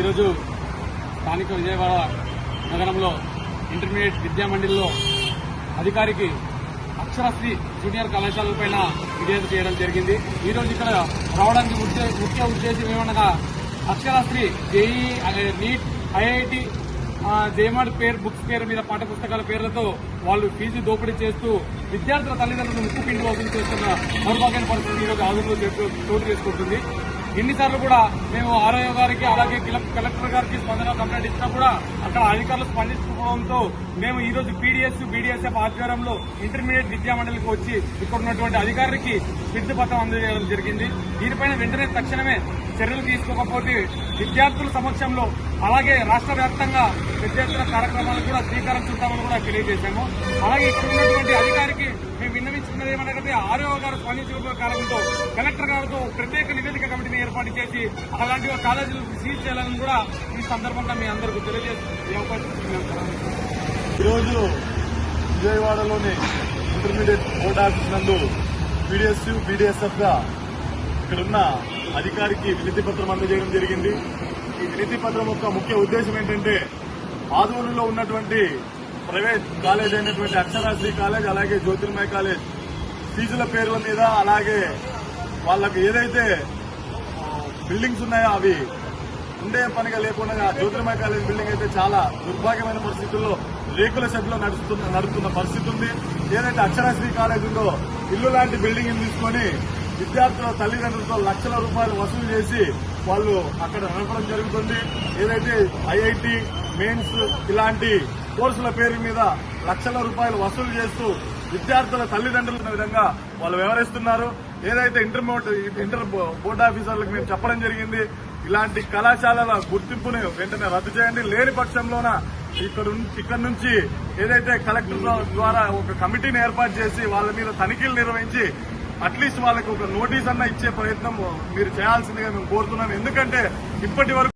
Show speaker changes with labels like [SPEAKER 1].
[SPEAKER 1] ఈరోజు స్థానిక విజయవాడ నగరంలో ఇంటర్మీడియట్ విద్యా మండలిలో అధికారికి అక్షరశ్రీ జూనియర్ కళాశాలల పైన ఫిర్యాదు చేయడం జరిగింది. ఈరోజు ఇక్కడ రావడానికి ముఖ్య ఉద్దేశం ఏమనగా అక్షరశ్రీ జేఈ నీట్ ఐఐటి జేమాడ్ పేరు బుక్స్ పేరు మీద పాఠ పుస్తకాల పేర్లతో వాళ్ళు ఫీజు దోపిడీ చేస్తూ విద్యార్థుల తల్లిదండ్రులను ముక్కు పిండి వసూలు చేస్తున్న దౌర్భాగ్యమైన పరిస్థితి ఈరోజు ఆదులో చోటు చేసుకుంటుంది. ఎన్నిసార్లు కూడా మేము ఆర్ఐఓ గారికి అలాగే కలెక్టర్ గారికి స్పందన కంప్లైంట్ ఇచ్చినా కూడా అక్కడ అధికారులు స్పందించకపోవడంతో మేము ఈ రోజు పీడీఎస్ బీడీఎస్ఎఫ్ ఆధ్వర్యంలో ఇంటర్మీడియట్ విద్యా మండలికి వచ్చి ఇక్కడ ఉన్నటువంటి అధికారికి విద్యు పత్రం అందజేయడం జరిగింది. దీనిపైన వెంటనే తక్షణమే చర్యలు తీసుకోకపోతే విద్యార్థుల సమక్షంలో అలాగే రాష్ట్ర వ్యాప్తంగా పెద్ద కార్యక్రమాలు కూడా శ్రీకారం చుట్టామని కూడా తెలియజేశాము. అలాగే ఇక్కడ ఉన్నటువంటి అధికారికి మేము విన్నవించుకున్నది ఏమనగా ఆరోగ్య గారు స్పందించిన కారణంతో కలెక్టర్ గారితో ప్రత్యేక నివేదిక కమిటీని ఏర్పాటు చేసి అలాంటి కాలేజీలు సీజ్ చేయాలని కూడా ఈ సందర్భంగా మీ అందరికీ తెలియజేసే అవకాశం
[SPEAKER 2] ఈరోజు విజయవాడలోని ఇంటర్మీడియట్ బోర్డు ఆఫీస్ నందు పీడిఎస్ పీడిఎస్ఎఫ్గా ఇక్కడున్న అధికారికి వినతి పత్రం అందజేయడం జరిగింది. ఈ వినతి పత్రం యొక్క ముఖ్య ఉద్దేశం ఏంటంటే ఆదూరులో ఉన్నటువంటి ప్రైవేట్ కాలేజ్ అయినటువంటి అక్షరాశ్రీ కాలేజ్ అలాగే జ్యోతిర్మయ కాలేజ్ ఫీజుల పేర్ల మీద అలాగే వాళ్ళకి ఏదైతే బిల్డింగ్స్ ఉన్నాయో అవి ఉండే పనిగా లేకుండా జ్యోతిర్మయ కాలేజ్ బిల్డింగ్ అయితే చాలా దుర్భాగ్యమైన పరిస్థితుల్లో రేకుల షెడ్లో నడుస్తున్న నడుస్తున్న పరిస్థితి ఉంది. ఏదైతే అక్షరాశ్రీ కాలేజ్ ఉందో ఇల్లు లాంటి బిల్డింగ్ తీసుకొని విద్యార్థుల తల్లిదండ్రులతో లక్షల రూపాయలు వసూలు చేసి వాళ్ళు అక్కడ నడపడం జరుగుతుంది. ఏదైతే ఐఐటి మెయిన్స్ ఇలాంటి కోర్సుల పేరు మీద లక్షల రూపాయలు వసూలు చేస్తూ విద్యార్థుల తల్లిదండ్రులు విధంగా వాళ్ళు వ్యవహరిస్తున్నారు. ఏదైతే ఇంటర్ ఇంటర్ బోర్డు ఆఫీసర్లకు మేము చెప్పడం జరిగింది ఇలాంటి కళాశాలల గుర్తింపుని వెంటనే రద్దు చేయండి. లేని పక్షంలోన ఇక్కడ ఇక్కడ నుంచి ఏదైతే కలెక్టర్ ద్వారా ఒక కమిటీని ఏర్పాటు చేసి వాళ్ళ మీద తనిఖీలు నిర్వహించి అట్లీస్ట్ వాళ్ళకి ఒక నోటీస్ అన్న ఇచ్చే ప్రయత్నం మీరు చేయాల్సిందిగా మేము కోరుతున్నాం. ఎందుకంటే ఇప్పటి వరకు